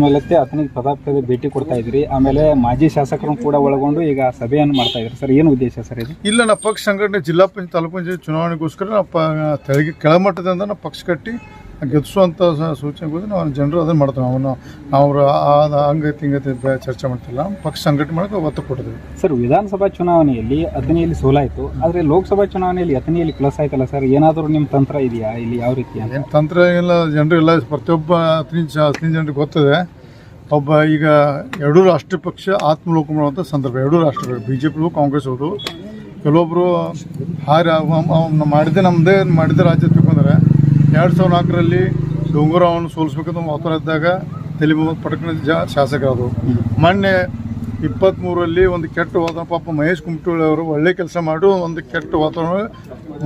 ಮೇಲತ್ತೆ ಆತನಿಗೆ ಪದಾರ್ಥದ ಪದೇ ಭೇಟಿ ಕೊಡ್ತಾ ಇದ್ರಿ. ಆಮೇಲೆ ಮಾಜಿ ಶಾಸಕರನ್ನು ಕೂಡ ಒಳಗೊಂಡು ಈಗ ಸಭೆಯನ್ನು ಮಾಡ್ತಾ ಇದ್ರಿ. ಸರ್, ಏನು ಉದ್ದೇಶ ಸರ್ ಇದು? ಇಲ್ಲ ನಾವು ಪಕ್ಷ ಸಂಘಟನೆ ಜಿಲ್ಲಾ ಪಂಚಾಯತ್ ತಾಲೂಕು ಪಂಚಾಯತ್ ಚುನಾವಣೆಗೋಸ್ಕರ ನಾವು ಪ ಕೆಳಮಟ್ಟದಿಂದ ನಾವು ಪಕ್ಷ ಕಟ್ಟಿ ಗೆಲ್ಲಿಸುವಂಥ ಕೂಡ ನಾವು ಜನರು ಅದನ್ನು ಮಾಡ್ತೇವೆ. ಅವನು ನಾವು ಆ ಹಂಗೈತಿ ಚರ್ಚೆ ಮಾಡ್ತಿಲ್ಲ. ಪಕ್ಷ ಸಂಘಟನೆ ಮಾಡೋಕೆ ಒತ್ತು ಕೊಟ್ಟಿದ್ದೀವಿ. ಸರ್ ವಿಧಾನಸಭಾ ಚುನಾವಣೆಯಲ್ಲಿ ಅತನಿಯಲ್ಲಿ ಸೋಲಾಯಿತು. ಆದರೆ ಲೋಕಸಭಾ ಚುನಾವಣೆಯಲ್ಲಿ ಅತನಿಯಲ್ಲಿ ಪ್ಲಸ್ ಆಯ್ತಲ್ಲ ಸರ್? ಏನಾದರೂ ನಿಮ್ಮ ತಂತ್ರ ಇದೆಯಾ? ಇಲ್ಲಿ ಯಾವ ರೀತಿ ಏನು ತಂತ್ರ ಎಲ್ಲ ಜನರು ಎಲ್ಲ ಪ್ರತಿಯೊಬ್ಬ ಹದಿನೈದು ಹದಿನೈದು ಜನರಿಗೆ ಗೊತ್ತಿದೆ. ಒಬ್ಬ ಈಗ ಎರಡೂ ರಾಷ್ಟ್ರ ಪಕ್ಷ ಆತ್ಮಲೋಕ ಮಾಡುವಂಥ ಸಂದರ್ಭ. ಎರಡೂ ರಾಷ್ಟ್ರಗಳು ಬಿ ಜೆ ಪಿಗೂ ಕಾಂಗ್ರೆಸ್ ಅವರು ಕೆಲವೊಬ್ಬರು ಹಾರಿ ಅವ್ನು ಮಾಡಿದ್ದೆ ನಮ್ಮದೇ ಮಾಡಿದ್ದೆ ರಾಜ್ಯ ಎರಡು ಸಾವಿರದ ನಾಲ್ಕರಲ್ಲಿ ಡೊಂಗುರವನ್ನು ಸೋಲಿಸ್ಬೇಕಂತ ಮಾತಾಡ ಇದ್ದಾಗ ತಲೆ ಪಟಕನ ಜ ಶಾಸಕರದು ಮೊನ್ನೆ ಇಪ್ಪತ್ತ್ಮೂರಲ್ಲಿ ಒಂದು ಕೆಟ್ಟ ವಾತಾವರಣ, ಪಾಪ ಮಹೇಶ್ ಕುಮಟೋಳಿ ಅವರು ಒಳ್ಳೆ ಕೆಲಸ ಮಾಡು ಒಂದು ಕೆಟ್ಟ ವಾತಾವರಣ.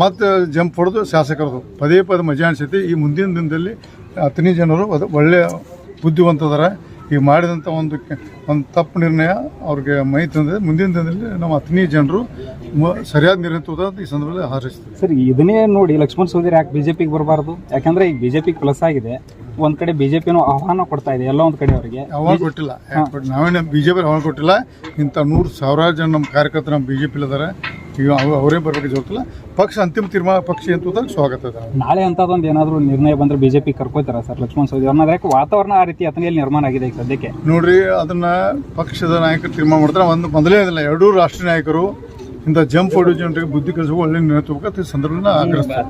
ಮತ್ತೆ ಜಂಪ್ ಹೊಡೆದು ಶಾಸಕರದು ಪದೇ ಪದೇ ಮಜಾ ಅನಿಸೈತಿ ಈ ಮುಂದಿನ ದಿನದಲ್ಲಿ ಹತ್ತನೇ ಜನರು ಅದು ಒಳ್ಳೆಯ ಬುದ್ಧಿವಂತದಾರ ಈಗ ಮಾಡಿದಂಥ ಒಂದು ಒಂದು ತಪ್ಪು ನಿರ್ಣಯ ಅವ್ರಿಗೆ ಮೈ ತಂದಿದೆ. ಮುಂದಿನ ದಿನದಲ್ಲಿ ನಮ್ಮ ಹತ್ತನೇ ಜನರು ಸರಿಯಾದ ನಿರ್ಣಯ ತೋದಂತ ಈ ಸಂದರ್ಭದಲ್ಲಿ ಹಾರೈಸ್ತೀವಿ ಸರ್ ಇದನ್ನೇ ನೋಡಿ ಲಕ್ಷ್ಮಣ್ ಸೋದರಿ ಯಾಕೆ ಬಿಜೆಪಿಗೆ ಬರಬಾರ್ದು? ಯಾಕಂದ್ರೆ ಈಗ ಬಿಜೆಪಿಗೆ ಪ್ಲಸ್ ಆಗಿದೆ. ಒಂದು ಕಡೆ ಬಿಜೆಪಿನೂ ಆಹ್ವಾನ ಕೊಡ್ತಾ ಇದೆ ಎಲ್ಲ ಒಂದು ಕಡೆ ಅವರಿಗೆ. ಆಹ್ವಾನ ಕೊಟ್ಟಿಲ್ಲ? ನಾವೇನು ಬಿ ಜೆ ಪಿ ಆಹ್ವಾನ ಕೊಟ್ಟಿಲ್ಲ. ಇಂಥ ನೂರು ಸಾವಿರಾರು ಜನ ನಮ್ಮ ಕಾರ್ಯಕರ್ತರು ನಮ್ಮ ಬಿ ಜೆ ಪಿಲಿದ್ದಾರೆ ಇದ್ದಾರೆ ಈಗ ಅವ್- ಅವರೇ ಬರ್ಬೇಕು ಜೊತೆಲ್ಲ ಪಕ್ಷ ಅಂತಿಮ ತೀರ್ಮಾನ ಪಕ್ಷ ಅಂತ ಹೋದಾಗ ಸ್ವಾಗತ ಇದೆ. ನಾಳೆ ಅಂತದೊಂದು ಏನಾದರೂ ನಿರ್ಣಯ ಬಂದ್ರೆ ಬಿಜೆಪಿ ಕರ್ಕೋತಾರ ಸರ್ ಲಕ್ಷ್ಮಣ್ ಸವದಿ ಅವ್ರನ್ನ? ಯಾಕೆ ವಾತಾವರಣ ಆ ರೀತಿ ಅತನ ನಿರ್ಮಾಣ ಆಗಿದೆ ಈಗ ಸದ್ಯಕ್ಕೆ? ನೋಡ್ರಿ ಅದನ್ನ ಪಕ್ಷದ ನಾಯಕರು ತೀರ್ಮಾನ ಮಾಡ್ತಾರೆ ಒಂದು ಮೊದಲೇ ಇದಿಲ್ಲ ಎರಡೂ ರಾಷ್ಟ್ರೀಯ ನಾಯಕರು ಇಂಥ ಜಂಪ್ ಹೊಡೆಯೋ ಜನರಿಗೆ ಬುದ್ಧಿ ಕಲಿಸುವ ಒಳ್ಳೆ ತಗೋಬೇಕು ಈ ಸಂದರ್ಭದಲ್ಲಿ ಆಗ್ರಹಿಸ್ತಾರೆ.